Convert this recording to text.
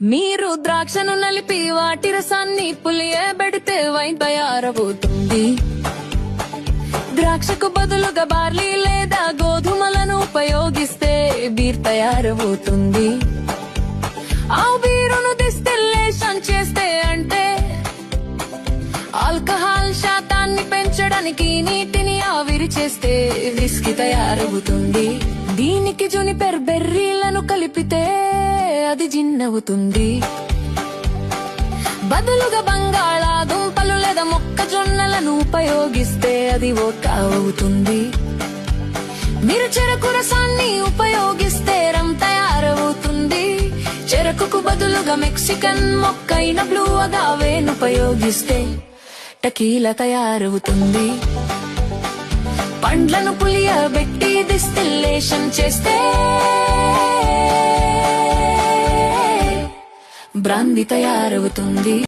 మీరు ద్రాక్షను నలిపి వాటి రసాన్ని పులియబెడితే వైన్ తయారవుతుంది. ద్రాక్షకు బదులుగా బార్లీ లేదా గోధుమలను ఉపయోగిస్తే బీర్ తయారవుతుంది. ఆ బీరును డిస్టిల్లేషన్ చేస్తే అంటే ఆల్కహాల్ శాతాన్ని పెంచడానికి నీటిని ఆవిరి చేస్తే విస్కీ తయారవుతుంది. దీనికి జునిపెర్ బెర్రీలను కలిపితే అది జిన్నవుతుంది. బదులుగా బంగాళాదుంపలు లేదా మొక్కజొన్నలను ఉపయోగిస్తే అది వోడ్కా అవుతుంది. మీరు చెరకు రసాన్ని ఉపయోగిస్తే రం తయారవుతుంది. చెరకుకు బదులుగా మెక్సికన్ మొక్కైన బ్లూ అగావేను ఉపయోగిస్తే టకీల తయారవుతుంది. పండ్లను పులియబెట్టి డిస్టిల్లేషన్ చేస్తే బ్రాంది తయారవుతుంది.